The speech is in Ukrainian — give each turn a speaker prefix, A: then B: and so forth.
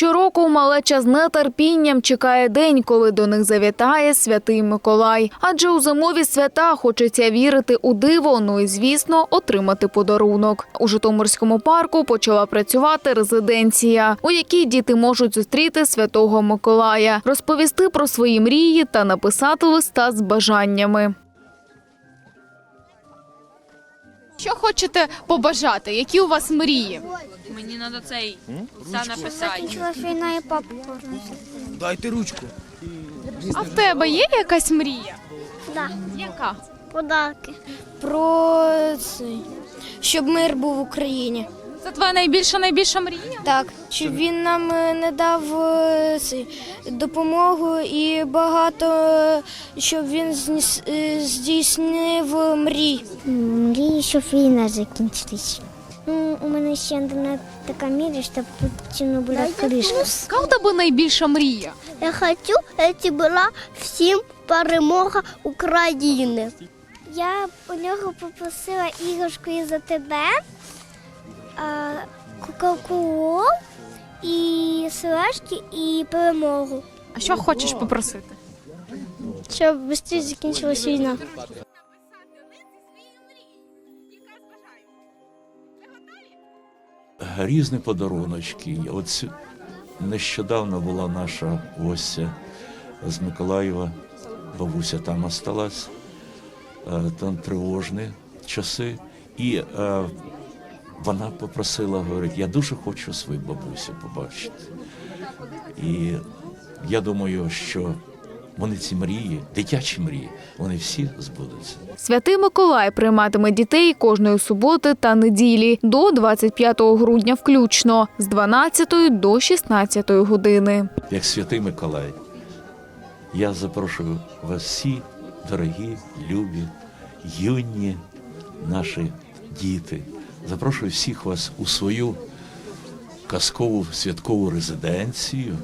A: Щороку малеча з нетерпінням чекає день, коли до них завітає святий Миколай. Адже у зимові свята хочеться вірити у диво, ну і звісно, отримати подарунок. У Житомирському парку почала працювати резиденція, у якій діти можуть зустріти святого Миколая, розповісти про свої мрії та написати листа з бажаннями.
B: Що хочете побажати? Які у вас мрії?
C: Мені треба цей листа написати.
D: Закінчилась війна і папу повернувся.
E: Дайте ручку.
B: А в тебе є якась мрія?
D: Да,
B: Яка?
D: подарки. Про цей, щоб мир був в Україні.
B: Це твоя найбільша найбільша мрія?
D: Так, щоб він нам е, не дав е, допомогу і багато, щоб він е, здійснив мрій.
F: Мрію, щоб війна закінчилась. Ну, у мене ще одна така мрія, щоб Путіну була кришка.
B: Яка у тебе найбільша мрія?
D: Я хочу, щоб була всім перемога України.
F: Я у нього попросила іграшку і за тебе, Кока-Колу і сережки і перемогу.
B: А що хочеш попросити?
D: Щоб швидше закінчилась війна.
G: різні подаруночки. От нещодавно була наша гостя з Миколаєва, бабуся там осталась, е, там тривожні часи. І е, вона попросила, говорить, я дуже хочу свою бабусю побачити. І я думаю, що вони ці мрії, дитячі мрії, вони всі збудуться.
A: Святий Миколай прийматиме дітей кожної суботи та неділі до 25 грудня включно з 12 до 16 години.
G: як святий Миколай. Я запрошую вас всі, дорогі, любі, юні наші діти. Запрошую всіх вас у свою казкову святкову резиденцію.